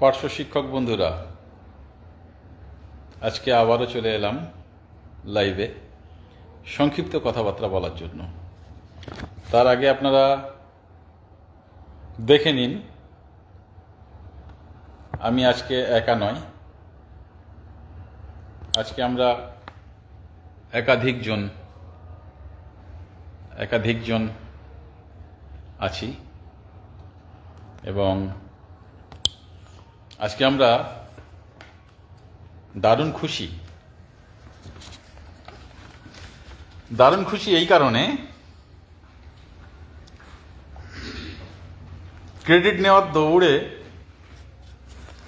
পার্শ্ব শিক্ষক বন্ধুরা, আজকে আবারও চলে এলাম লাইভে সংক্ষিপ্ত কথাবার্তা বলার জন্য। তার আগে আপনারা দেখে নিন, আমি আজকে একা নয় আজকে আমরা একাধিকজন একাধিকজন আছি এবং আজকে আমরা দারুণ খুশি। দারুণ খুশি এই কারণে ক্রেডিট নেওয়ার দৌড়ে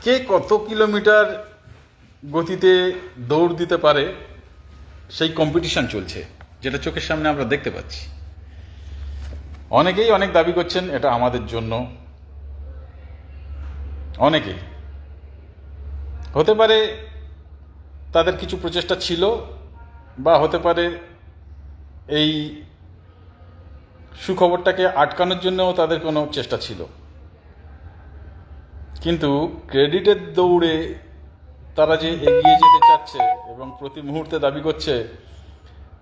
কে কত কিলোমিটার গতিতে দৌড় দিতে পারে সেই কম্পিটিশন চলছে, যেটা চোখের সামনে আমরা দেখতে পাচ্ছি। অনেকেই অনেক দাবি করছেন, এটা আমাদের জন্য। অনেকেই। হতে পারে তাদের কিছু প্রচেষ্টা ছিল, বা হতে পারে এই সুখবরটাকে আটকানোর জন্যও তাদের কোনো চেষ্টা ছিল। কিন্তু ক্রেডিটের দৌড়ে তারা যে এগিয়ে যেতে চাচ্ছে এবং প্রতি মুহূর্তে দাবি করছে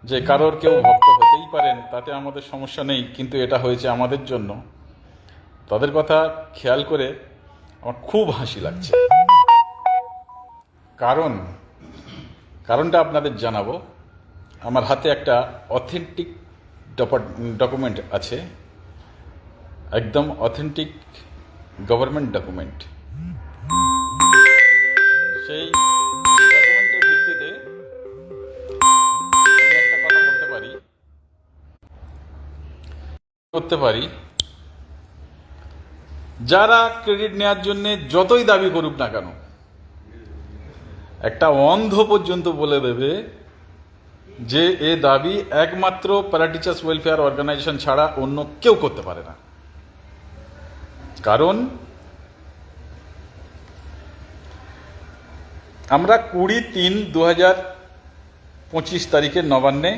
যে কারোর কেউ ভক্ত হতেই পারেন, তাতে আমাদের সমস্যা নেই, কিন্তু এটা হয়েছে আমাদের জন্য, তাদের কথা খেয়াল করে আমার খুব হাসি লাগছে। কারণ, কারণটা আপনাদের জানাব। আমার হাতে একটা অথেন্টিক ডকুমেন্ট আছে। একদম অথেন্টিক গভর্নমেন্ট ডকুমেন্ট সেই ডকুমেন্টের ভিত্তিতে আমি একটা কথা বলতে পারি। করতে পারি। যারা ক্রেডিট নেওয়ার জন্য যতই দাবি করুক না কেন একটা অন্ধ পর্যন্ত বলে দেবে যে এ দাবি একমাত্র প্যারা টিচার্স ওয়েলফেয়ার অর্গানাইজেশন ছাড়া অন্য কেউ করতে পারে না। কারণ আমরা কুড়ি তিন দু হাজার পঁচিশ তারিখে নবান্নে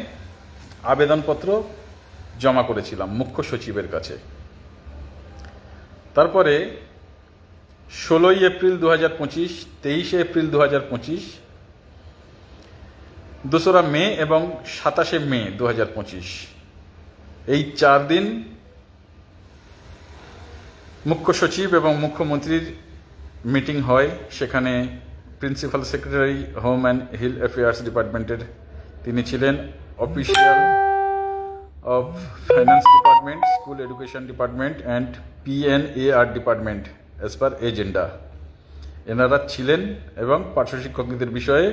আবেদনপত্র জমা করেছিলাম মুখ্য সচিবের কাছে। তারপরে ষোলোই এপ্রিল দু হাজার পঁচিশ, তেইশে এপ্রিল দু হাজার পঁচিশ, দোসরা মে এবং সাতাশে মে দু হাজার পঁচিশ। এই চার দিন মুখ্য সচিব এবং মুখ্যমন্ত্রীর মিটিং হয়। সেখানে principal secretary, home and hill affairs ডিপার্টমেন্টের তিনি ছিলেন, official of finance department, school education department, and PNAR department. As per agenda এনারা ছিলেন এবং পার্শ্ব শিক্ষকদের বিষয়ে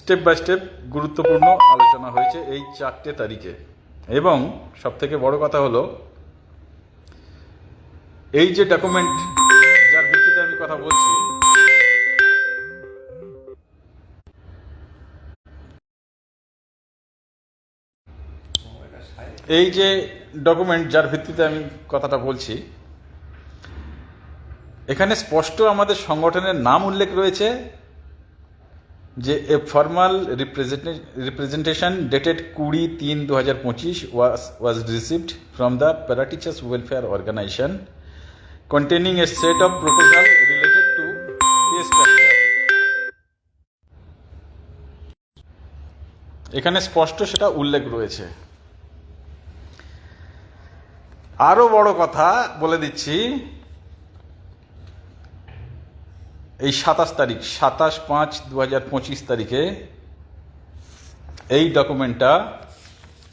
স্টেপ বাই স্টেপ গুরুত্বপূর্ণ আলোচনা হয়েছে এই চারটে তারিখে। এবং সবথেকে বড় কথা হলো, এই যে ডকুমেন্ট যার ভিত্তিতে আমি কথা বলছি, এই যে ডকুমেন্ট যার ভিত্তিতে আমি কথাটা বলছি এখানে স্পষ্ট আমাদের সংগঠনের নাম উল্লেখ রয়েছে, যে এ ফর্মাল রিপ্রেজেন্টেশন ডেটেড কুড়ি তিন দু হাজার পঁচিশ was was received from the para teachers welfare organisation containing a set of proposal related to. এখানে স্পষ্ট সেটা উল্লেখ রয়েছে আরও বড় কথা বলে দিচ্ছি এই সাতাশ তারিখ, সাতাশ পাঁচ দু হাজার পঁচিশ তারিখে এই ডকুমেন্টটা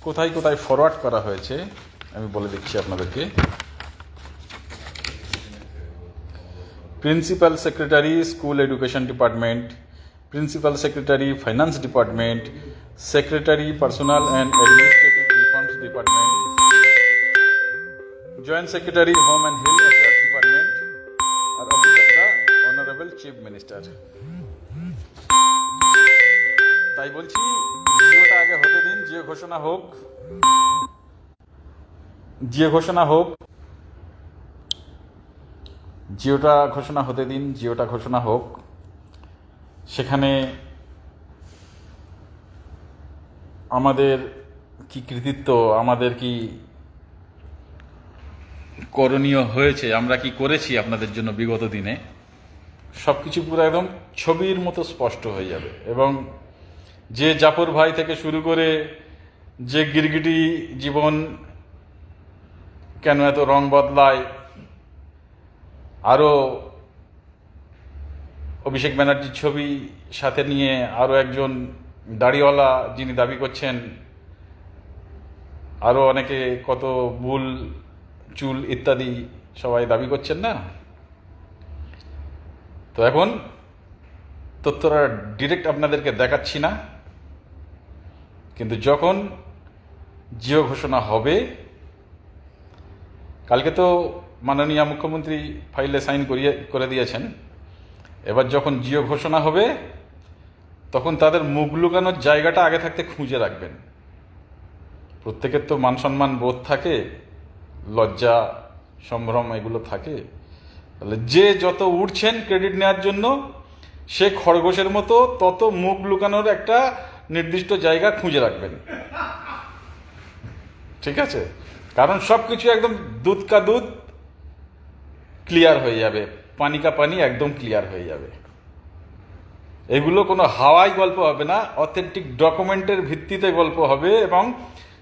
কোথায় কোথায় ফরওয়ার্ড করা হয়েছে, আমি বলে দিচ্ছি আপনাদেরকে। Principal secretary school education department principal secretary finance department secretary personnel and administrative reforms department joint secretary home and hill chief minister তাই বলছি, জিওটা আগে হতে দিন, জিও ঘোষণা হোক। জিও ঘোষণা হোক। জিওটা ঘোষণা হতে দিন, জিওটা ঘোষণা হোক। সেখানে আমাদের কি কৃতিত্ব, আমাদের কি করণীয় হয়েছে, আমরা কি করেছি আপনাদের জন্য বিগত দিনে? সব কিছু পুরো একদম ছবির মতো স্পষ্ট হয়ে যাবে। এবং যে জাফর ভাই থেকে শুরু করে যে গিরগিটি জীবন কেন এত রং বদলায়, আরও অভিষেক ব্যানার্জির ছবি সাথে নিয়ে আরও একজন দাড়িওয়ালা যিনি দাবি করছেন, আরও অনেকে কত বুল চুল ইত্যাদি সবাই দাবি করছেন না? তো এখন তথ্যটা ডিরেক্ট আপনাদেরকে দেখাচ্ছি না, কিন্তু যখন জিও ঘোষণা হবে, কালকে তো মাননীয় মুখ্যমন্ত্রী ফাইলে সাইন করিয়ে, করে দিয়েছেন। এবার যখন জিও ঘোষণা হবে, তখন তাদের মুখ লুকানোর জায়গাটা আগে থাকতে খুঁজে রাখবেন। প্রত্যেকের তো মান সম্মান বোধ থাকে, লজ্জা, সম্ভ্রম এগুলো থাকে। তাহলে যে যত উঠছেন ক্রেডিট নেওয়ার জন্য, সে খরগোশের মতো তত মুখ লুকানোর একটা নির্দিষ্ট জায়গা খুঁজে রাখবেন। ঠিক আছে? কারণ সব কিছু একদম দুধ কা দুধ ক্লিয়ার হয়ে যাবে। পানি কা পানি একদম ক্লিয়ার হয়ে যাবে। এগুলো কোনো হাওয়াই গল্প হবে না অথেন্টিক ডকুমেন্টের ভিত্তিতে গল্প হবে এবং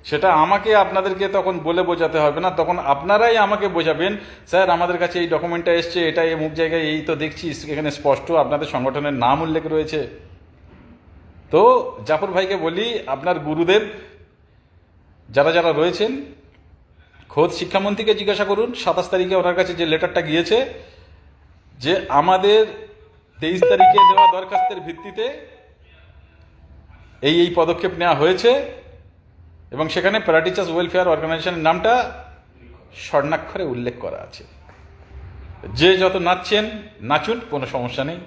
সেটা আমাকে আপনাদেরকে তখন বলে বোঝাতে হবে না, তখন আপনারাই আমাকে বোঝাবেন, স্যার, আমাদের কাছে এই ডকুমেন্টটা এসছে এটা এই মুখ জায়গায়, এই তো দেখছি, এখানে স্পষ্ট আপনাদের সংগঠনের নাম উল্লেখ রয়েছে। তো জাফর ভাইকে বলি, আপনার গুরুদেব যারা যারা রয়েছেন, খোদ শিক্ষামন্ত্রীকে জিজ্ঞাসা করুন, সাতাশ তারিখে ওনার কাছে যে লেটারটা গিয়েছে, যে আমাদের তেইশ তারিখে দেওয়া দরখাস্তের ভিত্তিতে এই এই পদক্ষেপ নেওয়া হয়েছে। এবং সেখানে প্যারাটিচার্স ওয়েলফেয়ার অর্গানাইজেশনের নামটা স্বর্ণাক্ষরে উল্লেখ করা আছে। যে যত নাচছেন, নাচুন, কোনো সমস্যা নেই।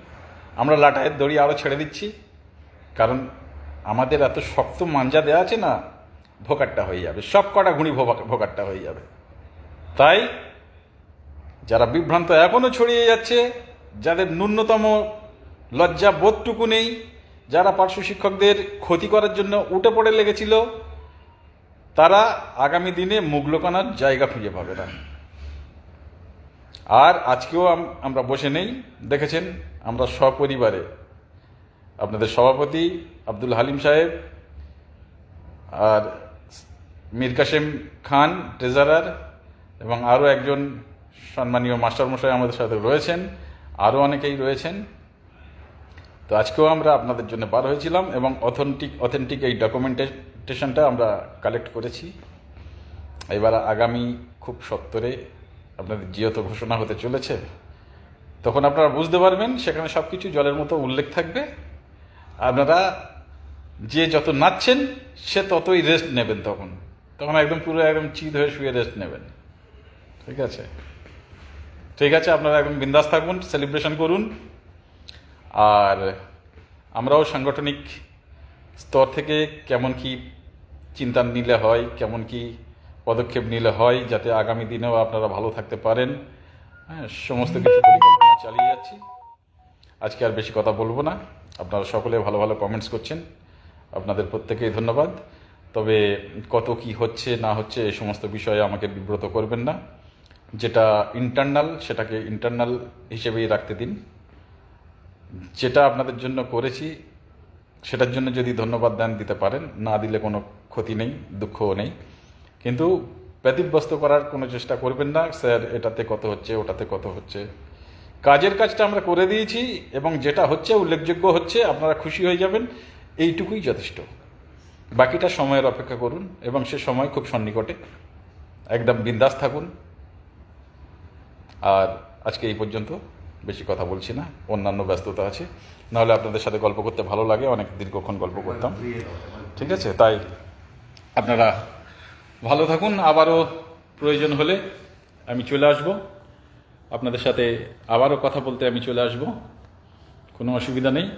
আমরা লাটায়ের দড়ি আরও ছেড়ে দিচ্ছি, কারণ আমাদের এত শক্ত মাঞ্জা দেওয়া আছে না ভোকারটা হয়ে যাবে। সব কটা ঘুড়ি ভোকা- ভোকারটা হয়ে যাবে। তাই যারা বিভ্রান্ত এখনও ছড়িয়ে যাচ্ছে, যাদের ন্যূনতম লজ্জা বোধটুকু নেই, যারা পার্শ্ব শিক্ষকদের ক্ষতি করার জন্য উঠে পড়ে লেগেছিল তারা আগামী দিনে মুখ লোকানোর জায়গা খুঁজে পাবে না। আর আজকেও আমরা বসে নেই। দেখেছেন, আমরা সপরিবারে। আপনাদের সভাপতি আব্দুল হালিম সাহেব আর মীর কাসেম খান, ট্রেজারার, এবং আরও একজন সম্মানীয় মাস্টারমশাই আমাদের সাথে রয়েছেন, আরও অনেকেই রয়েছেন। তো আজকেও আমরা আপনাদের জন্য বার হয়েছিলাম এবং অথেন্টিক অথেন্টিক এই ডকুমেন্টেশনটা আমরা কালেক্ট করেছি। এবার আগামী খুব সত্তরে আপনাদের জিও তো ঘোষণা হতে চলেছে। তখন আপনারা বুঝতে পারবেন, সেখানে সব কিছু জলের মতো উল্লেখ থাকবে। আপনারা যে যত নাচছেন, সে ততই রেস্ট নেবেন তখন। তখন একদম পুরো একদম চিত হয়ে শুয়ে রেস্ট নেবেন। ঠিক আছে? ঠিক আছে, আপনারা একদম বিন্দাস থাকুন সেলিব্রেশন করুন। আর আমরাও সাংগঠনিক স্তর থেকে কেমন কি চিন্তা নিলে হয়, কেমন কি পদক্ষেপ নিলে হয়, যাতে আগামী দিনেও আপনারা ভালো থাকতে পারেন। হ্যাঁ সমস্ত কিছু পরিকল্পনা চালিয়ে যাচ্ছি। আজকে আর বেশি কথা বলব না। আপনারা সকলে ভালো ভালো কমেন্টস করছেন। আপনাদের প্রত্যেকেই ধন্যবাদ। তবে কত কি হচ্ছে, না হচ্ছে এই সমস্ত বিষয়ে আমাকে বিব্রত করবেন না। যেটা ইন্টারনাল সেটাকে ইন্টারনাল হিসেবেই রাখতে দিন। যেটা আপনাদের জন্য করেছি সেটার জন্য যদি ধন্যবাদ দান দিতে পারেন, না দিলে কোনো ক্ষতি নেই, দুঃখও নেই। কিন্তু ব্যতিব্যস্ত করার কোনো চেষ্টা করবেন না, স্যার, এটাতে কত হচ্ছে, ওটাতে কত হচ্ছে। কাজের কাজটা আমরা করে দিয়েছি এবং যেটা হচ্ছে, উল্লেখযোগ্য হচ্ছে, আপনারা খুশি হয়ে যাবেন, এইটুকুই যথেষ্ট। বাকিটা সময়ের অপেক্ষা করুন এবং সে সময় খুব সন্নিকটে। একদম বিন্দাস থাকুন। আর আজকে এই পর্যন্ত। বেশি কথা বলছি না, অন্যান্য ব্যস্ততা আছে। নাহলে আপনাদের সাথে গল্প করতে ভালো লাগে, অনেক দীর্ঘক্ষণ গল্প করতাম। ঠিক আছে, তাই আপনারা ভালো থাকুন, আবারও প্রয়োজন হলে আমি চলে আসব। আপনাদের সাথে আবারও কথা বলতে আমি চলে আসব। কোনো অসুবিধা নেই।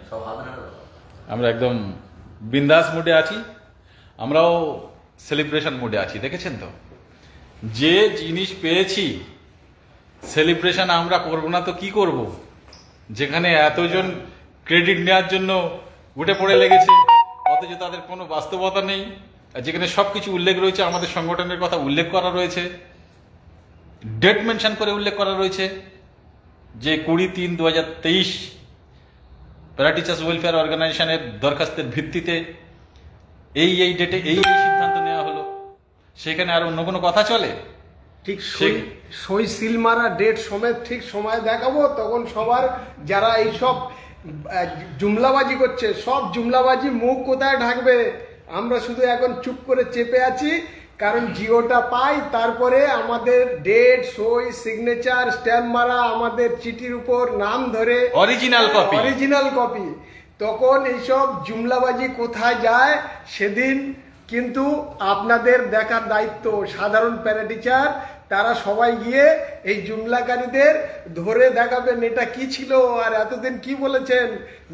আমরা একদম বিন্দাস মুডে আছি। আমরাও সেলিব্রেশন মুডে আছি, দেখেছেন তো? যে জিনিস পেয়েছি সেলিব্রেশন আমরা করব না তো কি করব? যেখানে এতজন ক্রেডিট নেওয়ার জন্য উঠে পড়ে লেগেছে, অথচ তাদের কোনো বাস্তবতা নেই, আর যেখানে সব কিছু উল্লেখ রয়েছে, আমাদের সংগঠনের কথা উল্লেখ করা রয়েছে ডেট মেনশন করে উল্লেখ করা রয়েছে, যে কুড়ি তিন দু হাজার তেইশ প্যারা টিচার্স ওয়েলফেয়ার অর্গানাইজেশনের দরখাস্তের ভিত্তিতে এই এই ডেটে এই এই সিদ্ধান্ত নেওয়া হলো। সেখানে আর অন্য কোনো কথা চলে? ঠিক সই সই সিল মারা ডেট সমেত ঠিক সময় দেখাবো তখন সবার যারা এইসব জুমলাবাজি করছে সব জুমলাবাজি মুখ কোথায় ঢাকবে? আমরা শুধু এখন চুপ করে চেপে আছি কারণ জিওটা পাই তারপরে আমাদের ডেট সই সিগনেচার স্ট্যাম্প মারা আমাদের চিঠির উপর নাম ধরে অরিজিনাল কপি অরিজিনাল কপি তখন এইসব জুমলাবাজি কোথায় যায় সেদিন কিন্তু আপনাদের দেখার দায়িত্ব সাধারণ প্যারা টিচার তারা সবাই গিয়ে এই জুমলাকারীদের ধরে দেখাবেন এটা কি ছিল আর এতদিন কি বলেছেন।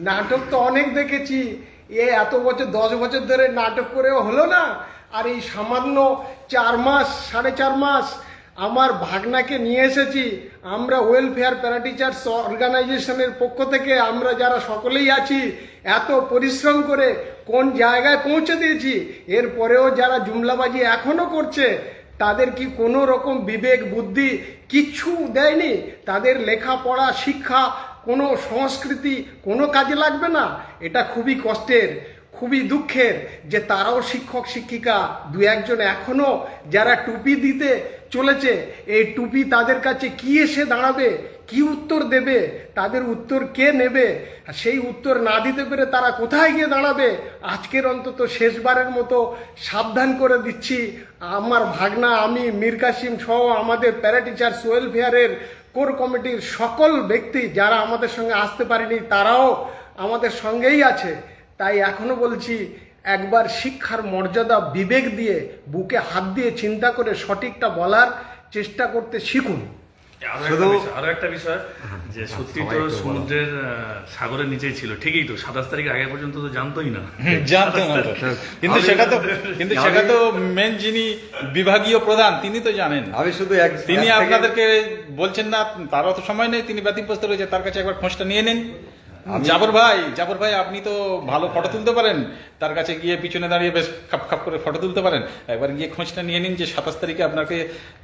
নাটক তো অনেক দেখেছি। এ এত বছর, দশ বছর ধরে নাটক করেও হলো না। আর এই সামান্য চার মাস, সাড়ে চার মাস আমার ভাগনাকে নিয়ে এসেছি। আমরা ওয়েলফেয়ার প্যারাটিচার্স অর্গানাইজেশনের পক্ষ থেকে আমরা যারা সকলেই আছি, এত পরিশ্রম করে কোন জায়গায় পৌঁছে দিয়েছি, এরপরেও যারা জুমলাবাজি এখনও করছে, তাদের কি কোনো রকম বিবেক, বুদ্ধি কিচ্ছু দেয়নি? তাদের লেখাপড়া, শিক্ষা, কোনো সংস্কৃতি কোনো কাজে লাগবে না? এটা খুবই কষ্টের। খুবই দুঃখের যে তারাও শিক্ষক, শিক্ষিকা দু একজন এখনও যারা টুপি দিতে চলেছে, এই টুপি তাদের কাছে কি এসে দাঁড়াবে, কি উত্তর দেবে, তাদের উত্তর কে নেবে? সেই উত্তর না দিতে পেরে তারা কোথায় গিয়ে দাঁড়াবে? আজকের অন্তত শেষবারের মতো সাবধান করে দিচ্ছি। আমার ভাগনা, আমি মীর কাসিম সহ আমাদের প্যারাটিচার্স ওয়েলফেয়ারের কোর কমিটির সকল ব্যক্তি যারা আমাদের সঙ্গে আসতে পারেনি, তারাও আমাদের সঙ্গেই আছে। তাই এখনও বলছি একবার শিক্ষার মর্যাদা বিবেক দিয়ে বুকে হাত দিয়ে চিন্তা করে সঠিকটা বলার চেষ্টা করতে শিখুন। আরও একটা বিষয়- আরও একটা বিষয় যে সত্যি তো সমুদ্রের সাগরের নিচেই ছিল ঠিকই তো সাতাশ তারিখ আগে পর্যন্ত তো জানতোই না। জানতো না কিন্তু সেটা তো কিন্তু সেটা তো মেন যিনি বিভাগীয় প্রধান তিনি তো জানেন। আমি শুধু এক তিনি আপনাদেরকে বলছেন না তার অত সময় নেই তিনি ব্যতিব্যস্ত রয়েছে তার কাছে একবার খোঁজটা নিয়ে নিন। জাবর ভাই জাবর ভাই, আপনি তো ভালো ফটো তুলতে পারেন। তার কাছে গিয়ে পিছনে দাঁড়িয়ে বেশ খাপ খাপ করে ফটো তুলতে পারেন। একবার গিয়ে খোঁজটা নিয়ে নিন যে সাতাশ তারিখে আপনাকে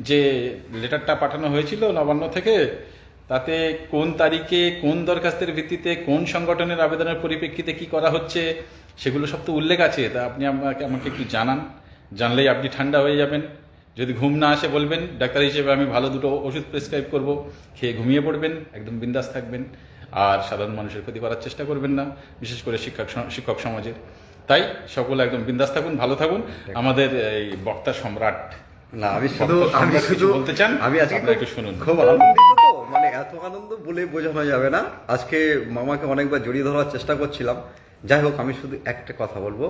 যে লেটারটা পাঠানো হয়েছিল নবান্ন থেকে, তাতে কোন তারিখে, কোন দরখাস্তের ভিত্তিতে, কোন সংগঠনের আবেদনের পরিপ্রেক্ষিতে কি করা হচ্ছে, সেগুলো সব তো উল্লেখ আছে। তা আপনি আমাকে আমাকে একটু জানান। জানলেই আপনি ঠান্ডা হয়ে যাবেন। যদি ঘুম না আসে বলবেন, ডাক্তার হিসেবে আমি ভালো দুটো ওষুধ প্রেসক্রাইব করব। খেয়ে ঘুমিয়ে পড়বেন, একদম বিন্দাস থাকবেন। আর সাধারণ মানুষের ক্ষতি করার চেষ্টা করবেন না বিশেষ করে শিক্ষক শিক্ষক সমাজের। তাই সকলে একদম বিন্দাস থাকুন ভালো থাকুন। আমাদের এই বক্তা সম্রাট না আমি শুধু আমি শুধু বলতে চান? আমি আজকে একটু শুনুন। খুব আনন্দিত তো মানে এত আনন্দ বলে বোঝানো যাবে না। আজকে মামাকে অনেকবার জড়িয়ে ধরার চেষ্টা করছিলাম। যাই হোক আমি শুধু একটা কথা বলব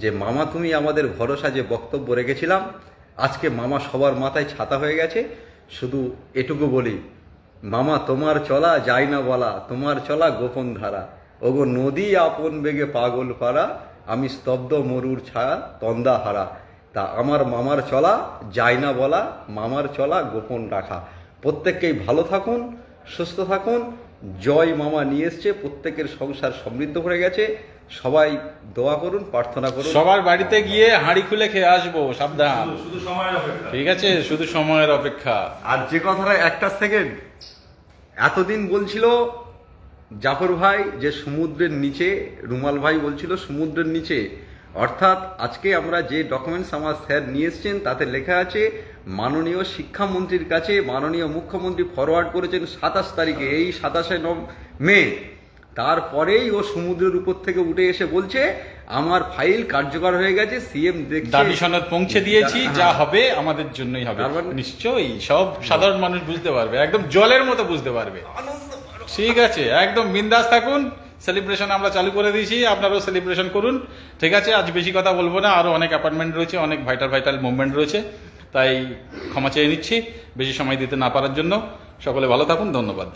যে মামা তুমি আমাদের ভরসা যে বক্তব্য রেখেছিলাম আজকে মামা সবার মাথায় ছাতা হয়ে গেছে। শুধু এটুকু বলি মামা, তোমার চলা যায় না বলা, তোমার চলা গোপন ধারা। ওগো নদী আপন বেগে পাগল পারা আমি স্তব্ধ মরুর ছায়া তন্দা হারা। তা আমার মামার চলা যায় না বলা, মামার চলা গোপন রাখা। প্রত্যেককেই ভালো থাকুন, সুস্থ থাকুন। জয় মামা নিয়ে এসছে, প্রত্যেকের সংসার সমৃদ্ধ হয়ে গেছে। সবাই দোয়া করুন প্রার্থনা করুন। সবার বাড়িতে গিয়ে হাঁড়ি খুলে খেয়ে আসব সাবধান। শুধু সময়ের অপেক্ষা। ঠিক আছে শুধু সময়ের অপেক্ষা। আর যে কথাটা একটা সেকেন্ড এতদিন বলছিল জাফর ভাই যে সমুদ্রের নিচে রুমাল ভাই বলছিল সমুদ্রের নিচে। অর্থাৎ আজকে আমরা যে ডকুমেন্টস আমার স্যার নিয়ে এসছেন তাতে লেখা আছে মাননীয় শিক্ষামন্ত্রীর কাছে মাননীয় মুখ্যমন্ত্রী ফরওয়ার্ড করেছেন সাতাশ তারিখে এই সাতাশে মে। তারপরেই ও সমুদ্রের উপর থেকে উঠে এসে বলছে আমার ফাইল কার্যকর হয়ে গেছে সিএম দেখছে। দাবি সনদ পৌঁছে দিয়েছি হ্যাঁ। যা হবে আমাদের জন্যই হবে। মানে- নিশ্চয়ই সব সাধারণ মানুষ বুঝতে পারবে একদম জলের মতো বুঝতে পারবে। ঠিক আছে একদম বিন্দাস থাকুন সেলিব্রেশন আমরা চালু করে দিয়েছি আপনারাও সেলিব্রেশন করুন। ঠিক আছে আজ বেশি কথা বলব না আরও অনেক অ্যাপার্টমেন্ট রয়েছে অনেক ভাইটাল ভাইটাল মুভমেন্ট রয়েছে। তাই ক্ষমা চেয়ে নিচ্ছি বেশি সময় দিতে না পারার জন্য। সকলে ভালো থাকুন ধন্যবাদ।